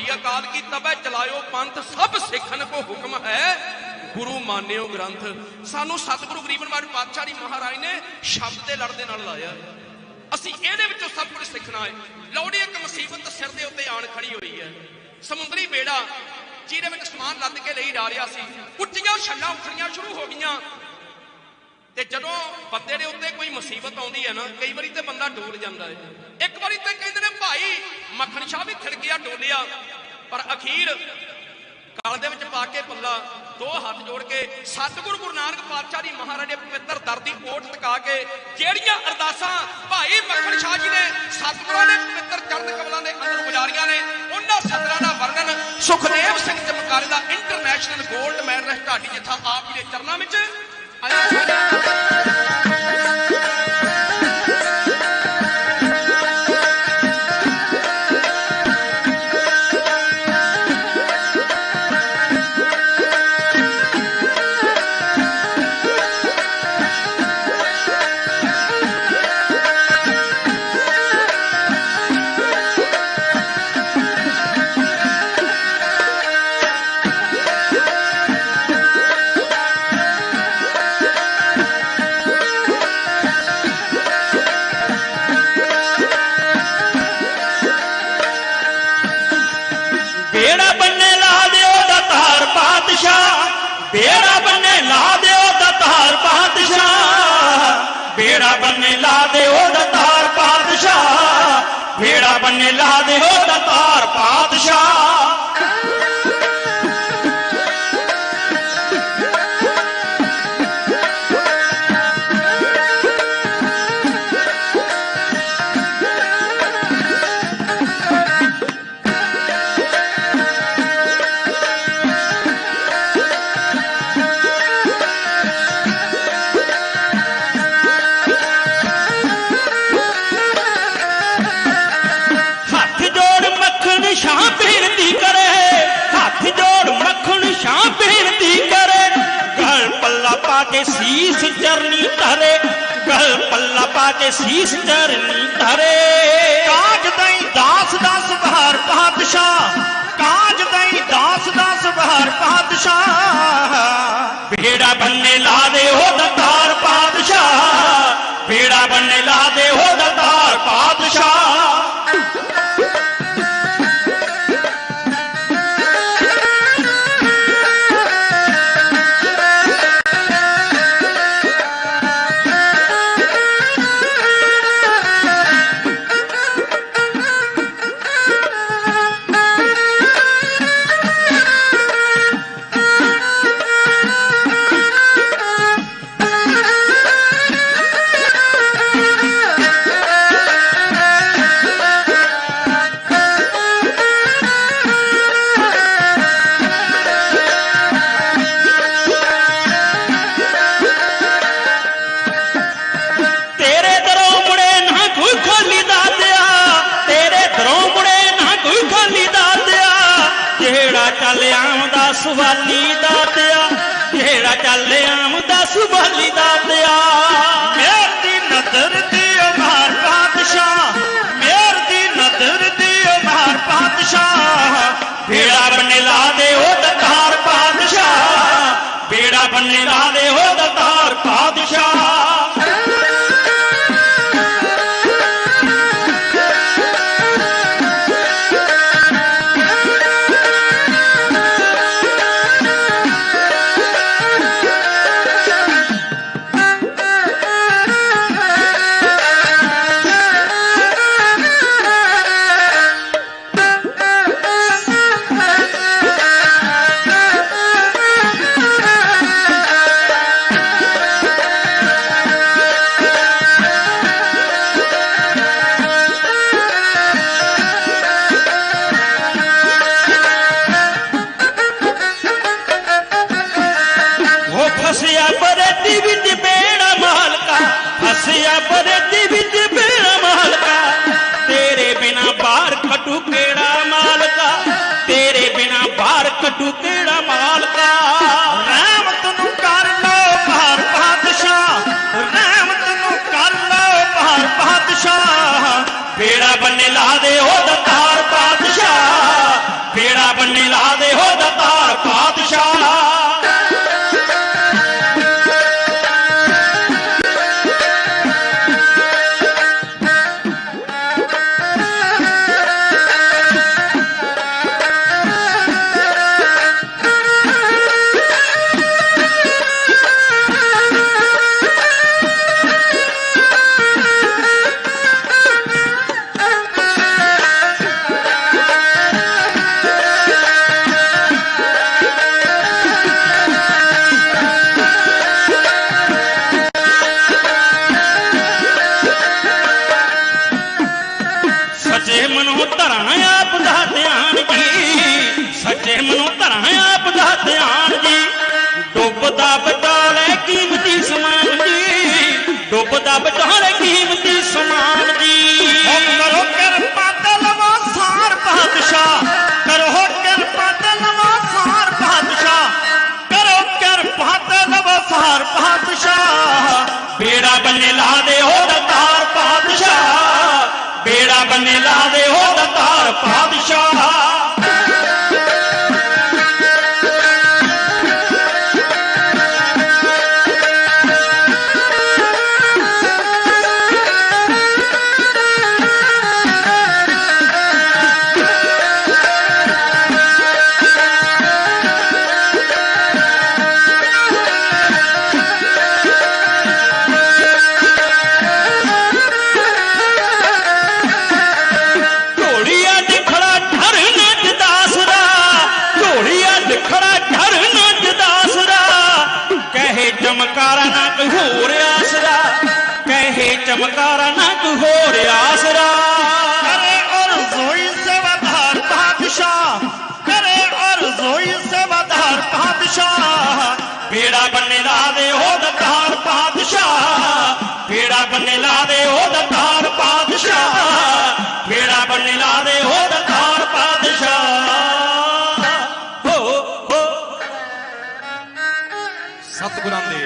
ਭਾਈ ਅਕਾਲ ਕੀ ਤਬੈ ਚਲਾਇਓ ਪੰਥ, ਸਭ ਸਿੱਖਨ ਕੋ ਹੁਕਮ ਹੈ। ਗੁਰੂ ਮਾਨਿਓ ਗ੍ਰੰਥ, ਸਾਨੂੰ ਸਤਿਗੁਰੂ ਗਰੀਬ ਨਿਵਾਜ ਪਾਤਸ਼ਾਹ ਜੀ ਮਹਾਰਾਜ ਨੇ ਸ਼ਬਦ ਦੇ ਲੜ ਦੇ ਨਾਲ ਲਾਇਆ। ਅਸੀਂ ਇਹਦੇ ਵਿੱਚੋਂ ਸਭ ਕੁਝ ਸਿੱਖਣਾ ਹੈ। ਲੋੜੀ ਇੱਕ ਮੁਸੀਬਤ ਸਿਰ ਦੇ ਉੱਤੇ ਆਣ ਖੜੀ ਹੋਈ ਹੈ। ਸਮੁੰਦਰੀ ਬੇੜਾ ਜਿਹਦੇ ਵਿੱਚ ਸਮਾਨ ਲੱਦ ਕੇ ਲਈ ਜਾ ਰਿਹਾ ਸੀ, ਉੱਚੀਆਂ ਛੱਲਾਂ ਉੱਠਣੀਆਂ ਸ਼ੁਰੂ ਹੋ ਗਈਆਂ। ਤੇ ਜਦੋਂ ਬੰਦੇ ਦੇ ਉੱਤੇ ਕੋਈ ਮੁਸੀਬਤ ਆਉਂਦੀ ਹੈ ਨਾ, ਕਈ ਵਾਰੀ ਤੇ ਬੰਦਾ ਡੋਲ ਜਾਂਦਾ ਹੈ। ਇੱਕ ਵਾਰੀ ਤੇ ਕਹਿੰਦੇ ਨੇ, ਭਾਈ ਮੱਖਣ ਸ਼ਾਹ ਵੀ ਥੜ ਡੋਲਿਆ ਪਰ ਅਖੀਰ ਗਲ ਦੇ ਵਿੱਚ ਪਾ ਕੇ ਪੱਲਾ ਦੋ ਹੱਥ ਜੋੜ ਕੇ ਸਤਿਗੁਰੂ ਗੁਰੂ ਨਾਨਕ ਪਾਤਸ਼ਾਹ ਦੀ ਮਹਾਰਾਜ ਪਵਿੱਤਰ ਦਰ ਦੀ ਓਟ ਟਿਕਾ ਕੇ ਜਿਹੜੀਆਂ ਅਰਦਾਸਾਂ ਭਾਈ ਮੱਖਣ ਸ਼ਾਹ ਜੀ ਨੇ, ਸਤਿਗੁਰਾਂ ਦੇ ਪਵਿੱਤਰ ਚਰਨ ਕਮਲਾਂ ਦੇ ਅੰਦਰ ਗੁਜ਼ਾਰੀਆਂ ਨੇ, ਉਹਨਾਂ ਸਤਰਾਂ ਦਾ ਵਰਣਨ ਸੁਖਦੇਵ ਸਿੰਘ ਚਮਕਾਰੇ ਦਾ ਇੰਟਰਨੈਸ਼ਨਲ 골ਡ ਮੈਡਲਿਸਟ ਢਾਡੀ ਜਿੱਥਾ ਆਪ ਜੀ ਦੇ ਚਰਨਾਂ ਵਿੱਚ। ਆਇਆ ਬੇੜਾ ਬੰਨੇ ਲਾ ਦਿਓ ਦਤਾਰ ਪਾਤਸ਼ਾਹ। ਬੇੜਾ ਬੰਨੇ ਲਾ ਦਿਓ ਦਤਾਰ ਪਾਤਸ਼ਾਹ। ਬੇੜਾ ਬੰਨੇ ਲਾ ਦਿਓ ਦਤਾਰ ਪਾਤਸ਼ਾਹ। ਪੱਲਾ ਪਾ ਕੇ ਸੀਸ ਚਰਨੀ ਧਰੇ ਗਲ ਪੱਲਾ ਪਾ ਕੇ ਸੀਸ ਚਰਨੀ ਧਰੇ ਕਾਜ ਦਈ ਦਾਸ ਦਾਸ ਬਹਾਰ ਪਾਤਸ਼ਾਹ ਕਾਜ ਦਈ ਦਾਸ ਦਾਸ ਬਹਾਰ ਪਾਤਸ਼ਾਹ ਬੇੜਾ ਬੰਨੇ ਲਾ ਦੇ ਉਹ ਦਤਾਰ ਪਾਤਸ਼ਾਹ ਚੱਲ ਆਉਂਦਾ ਸਵਾਲੀ ਦਾਤਿਆ ਜਿਹੜਾ ਚੱਲ ਆਉਂਦਾ ਸਵਾਲੀ ਦਾਤਿਆ ਮੇਰ ਦੀ ਨਦਰ ਦੀ ਉਮਾਰ ਪਾਤਸ਼ਾਹ ਮੇਰ ਦੀ ਨਦਰ ਦੀ ਉਮਾਰ ਪਾਤਸ਼ਾਹ। ਬੇੜਾ ਬੰਨੇ ਲਾ ਦੇ ਉਹ ਦਤਾਰ ਪਾਤਸ਼ਾਹ। ਬੇੜਾ ਬੰਨੇ ਲਾ ਦੇ ਉਹ ਦਤਾਰ ਪਾਤਸ਼ਾਹ। ਧਿਆਨ ਜੀ ਡੁੱਬਦਾ ਬਟਾਲੇ ਕੀਮਤੀ ਸਮਾਨ ਜੀ ਡੁੱਬਦਾ ਬਟਾਲੇ ਕੀਮਤੀ ਸਮਾਨ ਜੀ ਕਰੋ ਕਿਰਪਾ ਤੇ ਲਵੋ ਸਾਰ ਪਾਤਸ਼ਾਹ। ਕਰੋ ਕਿਰਪਾ ਤੇ ਲਵੋ ਸਾਰ ਪਾਤਸ਼ਾਹ। ਕਰੋ ਕਿਰਪਾ ਤੇ ਲਵੋ ਸਾਰ ਪਾਤਸ਼ਾਹ। ਬੇੜਾ ਬੰਨੇ ਲਾ ਦੇ ਹੋ ਦਤਾਰ ਪਾਤਸ਼ਾਹ। ਬੇੜਾ ਬੰਨੇ ਲਾ ਦੇ ਹੋ ਦਤਾਰ ਪਾਤਸ਼ਾਹ। ਚਮਕਾਰਾ ਨਾ ਕੋਈ ਹੋਰ ਆਸਰਾ ਕਰੇ ਔਰ ਜ਼ੋਈ ਸੇਵਾਦਾਰ ਬਾਦਸ਼ਾਹ ਕਰੇ ਔਰ ਜ਼ੋਈ ਸੇਵਾਦਾਰ ਬਾਦਸ਼ਾਹ ਬੇੜਾ ਬੰਨੇ ਲਾ ਦੇ ਹੋ ਦਤਾਰ ਬਾਦਸ਼ਾਹ ਬੇੜਾ ਬੰਨੇ ਲਾ ਦੇ ਹੋ ਦਤਾਰ ਬਾਦਸ਼ਾਹ ਬੇੜਾ ਬੰਨੇ ਲਾ ਦੇ ਹੋ ਦਤਾਰ ਬਾਦਸ਼ਾਹ ਹੋ ਹੋ। ਸਤਿਗੁਰਾਂ ਦੇ